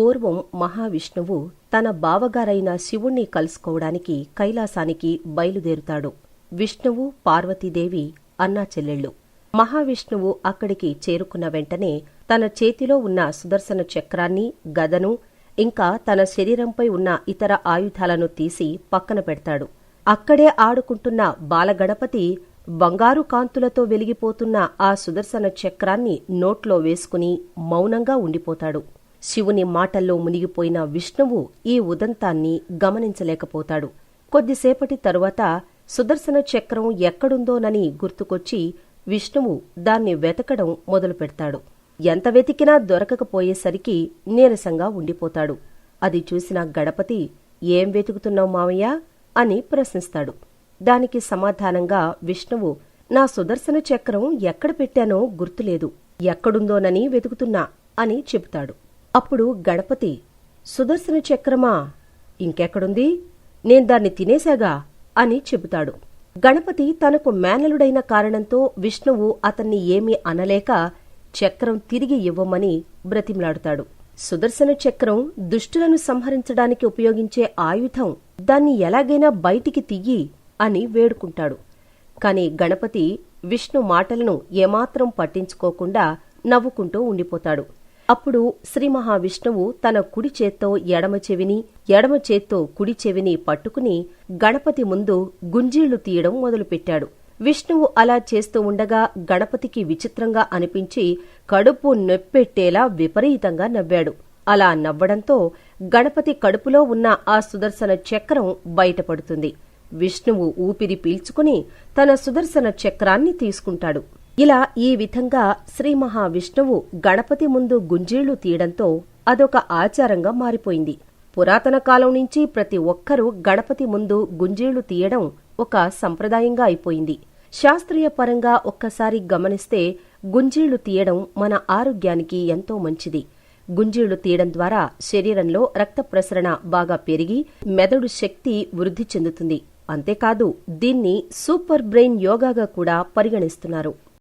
పూర్వం మహావిష్ణువు తన బావగారైన శివుణ్ణి కలుసుకోవడానికి కైలాసానికి బయలుదేరుతాడు. విష్ణువు పార్వతీదేవి అన్నా చెల్లెళ్ళు. మహావిష్ణువు అక్కడికి చేరుకున్న వెంటనే తన చేతిలో ఉన్న సుదర్శన చక్రాన్ని గదను ఇంకా తన శరీరంపై ఉన్న ఇతర ఆయుధాలను తీసి పక్కన పెడతాడు. అక్కడే ఆడుకుంటున్న బాలగణపతి బంగారు కాంతులతో వెలిగిపోతున్న ఆ సుదర్శన చక్రాన్ని నోట్లో వేసుకుని మౌనంగా ఉండిపోతాడు. శివుని మాటల్లో మునిగిపోయిన విష్ణువు ఈ ఉదంతాన్ని గమనించలేకపోతాడు. కొద్దిసేపటి తరువాత సుదర్శన చక్రం ఎక్కడుందోనని గుర్తుకొచ్చి విష్ణువు దాన్ని వెతకడం మొదలు పెడతాడు ఎంత వెతికినా దొరకకపోయేసరికి నీరసంగా ఉండిపోతాడు. అది చూసిన గణపతి ఏం వెతుకుతున్నావు మావయ్యా? అని ప్రశ్నిస్తాడు. దానికి సమాధానంగా విష్ణువు నా సుదర్శన చక్రం ఎక్కడ పెట్టానో గుర్తులేదు. ఎక్కడుందోనని వెతుకుతున్నా అని చెబుతాడు. అప్పుడు గణపతి సుదర్శన చక్రమా ఇంకెక్కడుంది? నేను దాన్ని తినేశాగా అని చెబుతాడు. గణపతి తనకు మేనలుడైన కారణంతో విష్ణువు అతన్ని ఏమీ అనలేక చక్రం తిరిగి ఇవ్వమని బ్రతిమలాడుతాడు. సుదర్శన చక్రం దుష్టులను సంహరించడానికి ఉపయోగించే ఆయుధం దాన్ని ఎలాగైనా బయటికి తియ్యి అని వేడుకుంటాడు. కాని గణపతి విష్ణు మాటలను ఏమాత్రం పట్టించుకోకుండా నవ్వుకుంటూ ఉండిపోతాడు. అప్పుడు శ్రీ మహావిష్ణువు తన కుడి చేత్తో ఎడమ చెవిని ఎడమ చేత్తో కుడి చెవిని పట్టుకుని గణపతి ముందు గుంజీళ్ళు తీయడం మొదలుపెట్టాడు. విష్ణువు అలా చేస్తూ ఉండగా గణపతికి విచిత్రంగా అనిపించి కడుపు నొప్పెట్టేలా విపరీతంగా నవ్వాడు. అలా నవ్వడంతో గణపతి కడుపులో ఉన్న ఆ సుదర్శన చక్రం బయటపడుతుంది. విష్ణువు ఊపిరి పీల్చుకుని తన సుదర్శన చక్రాన్ని తీసుకుంటాడు. ఇలా ఈ విధంగా శ్రీ మహావిష్ణువు గణపతి ముందు గుంజీళ్ళు తీయడంతో అదొక ఆచారంగా మారిపోయింది. పురాతన కాలం నుంచి ప్రతి ఒక్కరూ గణపతి ముందు గుంజీళ్ళు తీయడం ఒక సంప్రదాయంగా అయిపోయింది. శాస్త్రీయ పరంగా ఒక్కసారి గమనిస్తే గుంజీళ్ళు తీయడం మన ఆరోగ్యానికి ఎంతో మంచిది. గుంజీళ్ళు తీయడం ద్వారా శరీరంలో రక్త ప్రసరణ బాగా పెరిగి మెదడు శక్తి వృద్ధి చెందుతుంది. అంతేకాదు దీన్ని సూపర్ బ్రెయిన్ యోగాగా కూడా పరిగణిస్తున్నారు.